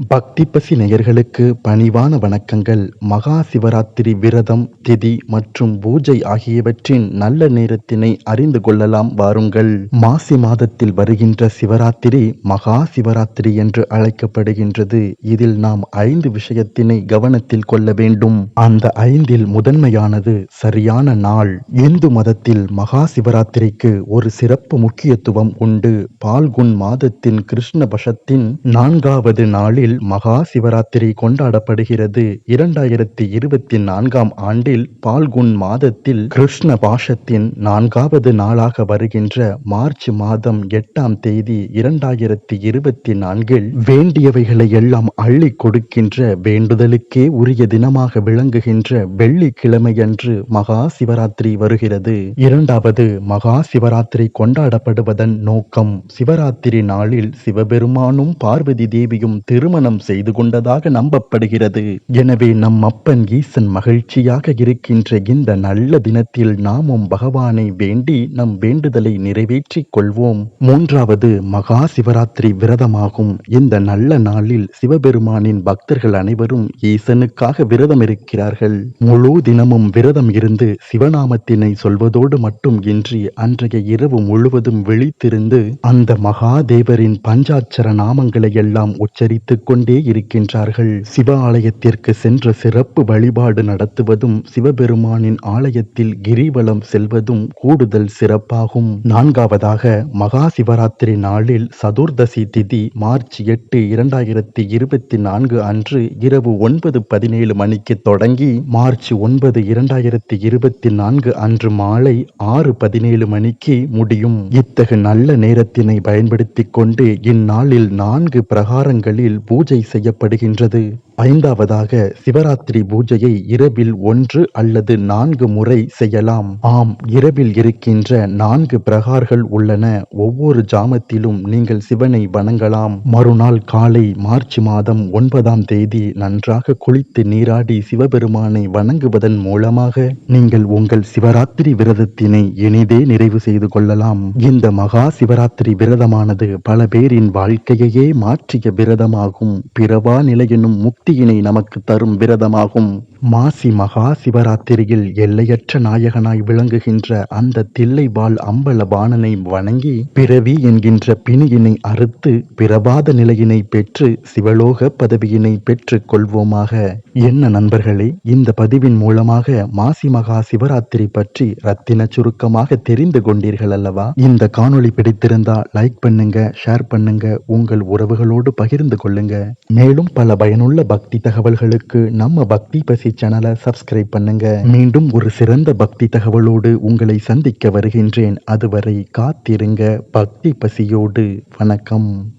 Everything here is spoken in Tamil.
பக்தி பசி நேயர்களுக்கு பணிவான வணக்கங்கள். மகா சிவராத்திரி விரதம் திதி மற்றும் பூஜை ஆகியவற்றின் நல்ல நேரத்தினை அறிந்து கொள்ளலாம் வாருங்கள். மாசி மாதத்தில் வருகின்ற சிவராத்திரி மகா சிவராத்திரி என்று அழைக்கப்படுகின்றது. இதில் நாம் ஐந்து விஷயத்தினை கவனத்தில் கொள்ள வேண்டும். அந்த ஐந்தில் முதன்மையானது சரியான நாள். இந்து மதத்தில் மகா சிவராத்திரிக்கு ஒரு சிறப்பு முக்கியத்துவம் உண்டு. பால்குன் மாதத்தின் கிருஷ்ணபஷத்தின் நான்காவது நாளில் மகா சிவராத்திரி கொண்டாடப்படுகிறது. இரண்டாயிரத்தி இருபத்தி நான்காம் ஆண்டில் பால்குன் மாதத்தில் கிருஷ்ண பாஷத்தின் நான்காவது நாளாக வருகின்ற மார்ச் மாதம் எட்டாம் தேதி இரண்டாயிரத்தி இருபத்தி நான்கில் வேண்டியவைகளை எல்லாம் அள்ளி கொடுக்கின்ற வேண்டுதலுக்கே உரிய தினமாக விளங்குகின்ற வெள்ளிக்கிழமையன்று மகா சிவராத்திரி வருகிறது. இரண்டாவது மகா சிவராத்திரி கொண்டாடப்படுவதன் நோக்கம் சிவராத்திரி நாளில் சிவபெருமானும் பார்வதி தேவியும் திருமணம் செய்து கொண்டதாக நம்பப்படுகிறது. எனவே நம் அப்பன் ஈசன் மகிழ்ச்சியாக இருக்கின்ற இந்த நல்ல தினத்தில் நாமும் பகவானை வேண்டி நம் வேண்டுதலை நிறைவேற்றிக் கொள்வோம். மூன்றாவது மகா சிவராத்திரி விரதமாகும். இந்த நல்ல நாளில் சிவபெருமானின் பக்தர்கள் அனைவரும் ஈசனுக்காக விரதம் இருக்கிறார்கள். முழு தினமும் விரதம் இருந்து சிவநாமத்தினை சொல்வதோடு மட்டும் இன்றி அன்றைய இரவு முழுவதும் விழித்திருந்து அந்த மகாதேவரின் பஞ்சாட்சர நாமங்களை எல்லாம் உச்சரித்துக் கொண்டே இருக்கின்றார்கள். சிவ ஆலயத்திற்கு சென்ற சிறப்பு வழிபாடு நடத்துவதும் சிவபெருமானின் ஆலயத்தில் கிரிவலம் செல்வதும் கூடுதல் சிறப்பாகும். நான்காவதாக மகா சிவராத்திரி நாளில் சதுர்தசி திதி மார்ச் எட்டு இரண்டாயிரத்தி இருபத்தி நான்கு அன்று இரவு ஒன்பது பதினேழு மணிக்கு தொடங்கி மார்ச் ஒன்பது இரண்டாயிரத்தி இருபத்தி நான்கு அன்று மாலை ஆறு பதினேழு மணிக்கு முடியும். இத்தகு நல்ல நேரத்தினை பயன்படுத்திக் கொண்டு இந்நாளில் நான்கு பிரகாரங்களில் பூ பூஜை செய்யப்படுகின்றது. ஐந்தாவதாக சிவராத்திரி பூஜையை இரவில் ஒன்று அல்லது நான்கு முறை செய்யலாம். ஆம் இரவில் இருக்கின்ற நான்கு பிரகார்கள் உள்ளன. ஒவ்வொரு ஜாமத்திலும் நீங்கள் சிவனை வணங்கலாம். மறுநாள் காலை மார்ச் மாதம் ஒன்பதாம் தேதி நன்றாக குளித்து நீராடி சிவபெருமானை வணங்குவதன் மூலமாக நீங்கள் உங்கள் சிவராத்திரி விரதத்தினை இனிதே நிறைவு செய்து கொள்ளலாம். இந்த மகா சிவராத்திரி விரதமானது பல பேரின் வாழ்க்கையையே மாற்றிய விரதமாகும். பிறவா நிலையினும் முக்தி முக்தியினை நமக்கு தரும் விரதமாகும். மாசி மகா சிவராத்திரியில் எல்லையற்ற நாயகனாய் விளங்குகின்ற அந்த தில்லைவாள் அம்பல பாணனை வணங்கி பிறவி என்கின்ற பிணியினை அறுத்து பிரபாத நிலையினை பெற்று சிவலோக பதவியினை பெற்றுக் கொள்வோமாக. என்ன நண்பர்களே இந்த பதிவின் மூலமாக மாசி மகா சிவராத்திரி பற்றி ரத்தின சுருக்கமாக தெரிந்து கொண்டீர்கள் அல்லவா? இந்த காணொளி பிடித்திருந்தா லைக் பண்ணுங்க ஷேர் பண்ணுங்க உங்கள் உறவுகளோடு பகிர்ந்து கொள்ளுங்க. மேலும் பல பயனுள்ள பக்தி தகவல்களுக்கு நம்ம பக்தி பசி சேனலை சப்ஸ்கிரைப் பண்ணுங்க. மீண்டும் ஒரு சிறந்த பக்தி தகவலோடு உங்களை சந்திக்க வருகின்றேன். அதுவரை காத்திருங்க. பக்தி பசியோடு. வணக்கம்.